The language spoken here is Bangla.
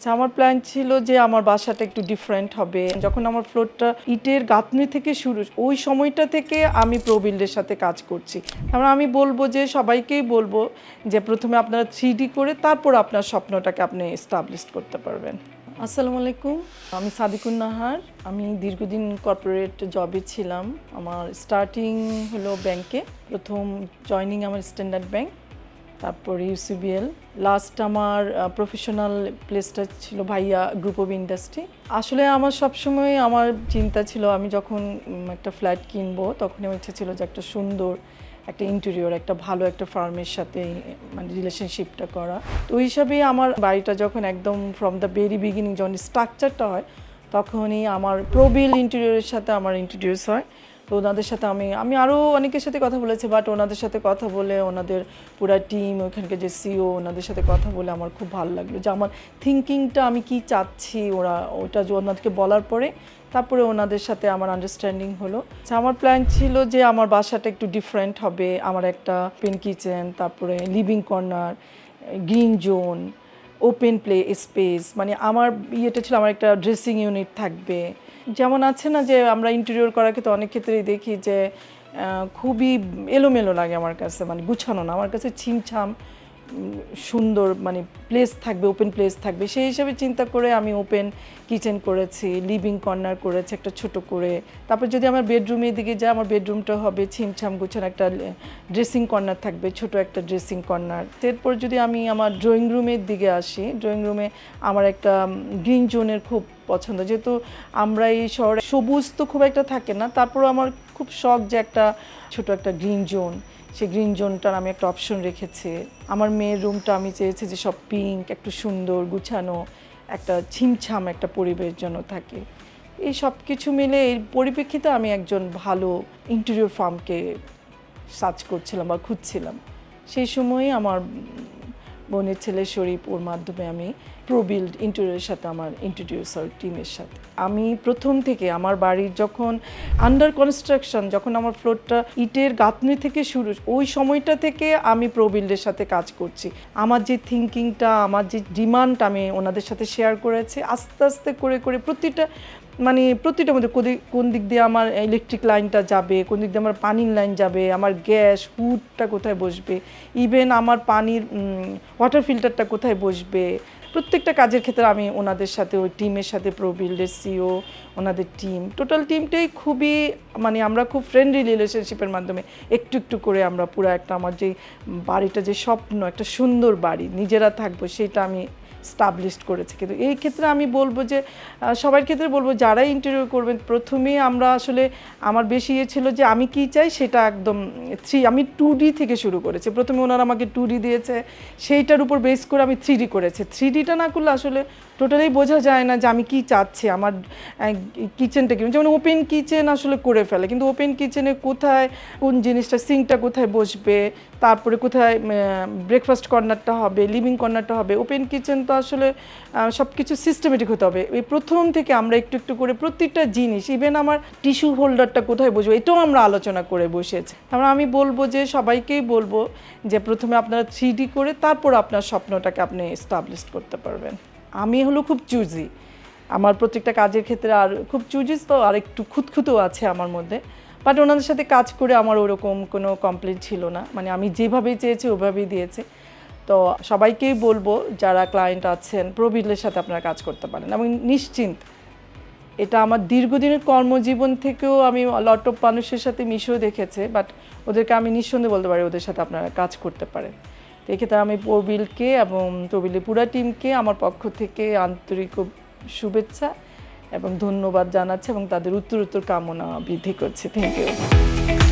আচ্ছা, আমার প্ল্যান ছিল যে আমার বাসাটা একটু ডিফারেন্ট হবে। যখন আমার ফ্লোরটা ইটের গাঁথনি থেকে শুরু ওই সময়টা থেকে আমি প্রবিল্ডের সাথে কাজ করছি। তারপর আমি বলব যে সবাইকেই বলব যে প্রথমে আপনারা থ্রি করে তারপর আপনার স্বপ্নটাকে আপনি এস্টাবলিশ করতে পারবেন। আসসালামু আলাইকুম। আমি সাদিকুন নাহার। আমি দীর্ঘদিন কর্পোরেট জবে ছিলাম। আমার স্টার্টিং হলো ব্যাংকে প্রথম জয়নিং আমার স্ট্যান্ডার্ড ব্যাংক তারপর ইউসিবিএল লাস্ট আমার প্রফেশনাল প্লেসটা ছিল ভাইয়া গ্রুপ অফ ইন্ডাস্ট্রি আসলে আমার সবসময় আমার চিন্তা ছিল, আমি যখন একটা ফ্ল্যাট কিনবো, তখন আমার ইচ্ছে ছিল যে একটা সুন্দর, একটা ইন্টেরিয়র একটা ভালো একটা ফার্মের সাথে মানে রিলেশনশিপটা করা। তো ওই হিসাবেই আমার বাড়িটা যখন একদম ফ্রম দ্য ভেরি বিগিনিং যখন স্ট্রাকচারটা হয়, তখনই আমার প্রবিল ইন্টেরিয়রের সাথে আমার ইন্ট্রোডিউস হয়। তো ওনাদের সাথে আমি আমি আরও অনেকের সাথে কথা বলেছি বাট ওনাদের সাথে কথা বলে ওনাদের পুরো টিম ওখানকার যে সিও ওনাদের সাথে কথা বলে আমার খুব ভালো লাগল যে আমার থিঙ্কিংটা আমি কি চাচ্ছি ওরা ওটা যে ওনাদেরকে বলার পরে তারপরে ওনাদের সাথে আমার আন্ডারস্ট্যান্ডিং হলো। আচ্ছা, আমার প্ল্যান ছিল যে আমার বাসাটা একটু ডিফারেন্ট হবে আমার একটা পেন কিচেন তারপরে living corner green zone open play space মানে আমার ইয়েটা ছিল আমার একটা ড্রেসিং ইউনিট থাকবে। যেমন আছে না যে আমরা ইন্টেরিয়র করার ক্ষেত্রে অনেক ক্ষেত্রেই দেখি যে খুবই এলোমেলো লাগে আমার কাছে মানে গুছানো না। আমার কাছে ছিমছাম সুন্দর মানে প্লেস থাকবে ওপেন প্লেস থাকবে। সেই হিসাবে চিন্তা করে আমি ওপেন কিচেন করেছি লিভিং কর্নার করেছি, একটা ছোট করে। তারপর যদি আমার বেডরুমের দিকে যাই, আমার বেডরুমটা হবে ছিমছাম গুছানো, একটা ড্রেসিং কর্নার থাকবে, ছোট একটা ড্রেসিং কর্নার এরপর যদি আমি আমার ড্রয়িং রুমের দিকে আসি ড্রয়িং রুমে আমার একটা গ্রিন জোনের খুব পছন্দ। যেহেতু আমরা এই শহরে সবুজ তো খুব একটা থাকে না, তারপরও আমার খুব শখ যে একটা ছোট একটা গ্রিন জোন, সেই গ্রিন জোনটার আমি একটা অপশন রেখেছি। আমার মেয়ের রুমটা আমি চেয়েছি যে সব পিঙ্ক, একটু সুন্দর, গুছানো, একটা ছিমছাম একটা পরিবেশ যেন থাকে। এই সব কিছু মিলে এই পরিপ্রেক্ষিতে আমি একজন ভালো ইন্টেরিয়র ফার্মকে সার্চ করছিলাম বা খুঁজছিলাম। সেই সময়ে আমার বোনের ছেলে শরীফ, ওর মাধ্যমে আমি প্রোবিল্ড ইন্টেরিয়রের সাথে আমার ইন্ট্রোডিউস হয় টিমের সাথে। আমি প্রথম থেকে আমার বাড়ির যখন আন্ডার কনস্ট্রাকশন যখন আমার ফ্লোরটা ইটের গাঁথনি থেকে শুরু, ওই সময়টা থেকে আমি প্রোবিল্ডের সাথে কাজ করছি। আমার যে থিঙ্কিংটা আমার যে ডিমান্ড আমি ওনাদের সাথে শেয়ার করেছি, আস্তে আস্তে করে করে প্রতিটা মানে প্রতিটা মধ্যে কোন দিক দিয়ে আমার ইলেকট্রিক লাইনটা যাবে, কোন দিক দিয়ে আমার পানির লাইন যাবে, আমার গ্যাস হুডটা কোথায় বসবে ইভেন আমার পানির ওয়াটার ফিল্টারটা কোথায় বসবে প্রত্যেকটা কাজের ক্ষেত্রে আমি ওনাদের সাথে, ওই টিমের সাথে প্রবিল্ডের সিও ওনাদের টিম টোটাল টিমটাই খুবই মানে আমরা খুব ফ্রেন্ডলি রিলেশনশিপের মাধ্যমে একটু একটু করে আমরা পুরো একটা আমার যে বাড়িটা যে স্বপ্ন, একটা সুন্দর বাড়ি, নিজেরা থাকব সেটা আমি স্টাবলিশড করেছে। কিন্তু এই ক্ষেত্রে আমি বলব যে সবার ক্ষেত্রে বলব যারা ইন্টারভিউ করবেন প্রথমেই আমরা আসলে আমার বেশি ইয়ে ছিল যে আমি কি চাই সেটা একদম থ্রি আমি টু ডি থেকে শুরু করেছি। প্রথমে ওনারা আমাকে টু ডি দিয়েছে, সেইটার উপর বেস করে আমি থ্রি ডি করেছি। থ্রি ডিটা না করলে আসলে টোটালি বোঝা যায় না যে আমি কি চাচ্ছি, আমার কিচেনটা কি। যেমন ওপেন কিচেন আসলে করে ফেলে, কিন্তু ওপেন কিচেনে কোথায়, কোন জিনিসটা সিঙ্কটা কোথায় বসবে তারপরে কোথায় ব্রেকফাস্ট কর্নারটা হবে লিভিং কর্নারটা হবে ওপেন কিচেন তো আসলে সব কিছু সিস্টেমেটিক হতে হবে। এই প্রথম থেকে আমরা একটু একটু করে প্রত্যেকটা জিনিস ইভেন আমার টিস্যু হোল্ডারটা কোথায় বসবে, এটাও আমরা আলোচনা করে বসেছি। আমরা আমি বলব যে, সবাইকেই বলব যে, প্রথমে আপনারা থ্রি করে তারপর আপনার স্বপ্নটাকে আপনি এস্টাবলিশ করতে পারবেন। আমি হলো খুব চুজি আমার প্রত্যেকটা কাজের ক্ষেত্রে আর খুব চুজিস তো আর একটু খুঁতখুতো আছে আমার মধ্যে। বাট ওনাদের সাথে কাজ করে আমার ওরকম কোনো কমপ্লেন ছিল না। মানে আমি যেভাবেই চেয়েছি, ওভাবেই দিয়েছে। তো সবাইকেই বলব, যারা ক্লায়েন্ট আছেন প্রবীলের সাথে আপনারা কাজ করতে পারেন। এবং নিশ্চিন্ত, এটা আমার দীর্ঘদিনের কর্মজীবন থেকেও আমি লট অফ মানুষের সাথে মিশেও দেখেছে বাট ওদেরকে আমি নিঃসন্দেহে বলতে পারি, ওদের সাথে আপনারা কাজ করতে পারেন। তো এক্ষেত্রে আমি প্রবিলকে এবং প্রবিলের পুরা টিমকে আমার পক্ষ থেকে আন্তরিক শুভেচ্ছা। এবং ধন্যবাদ জানাচ্ছে এবং তাদের উত্তর উত্তর কামনা বৃদ্ধি করছে। Thank you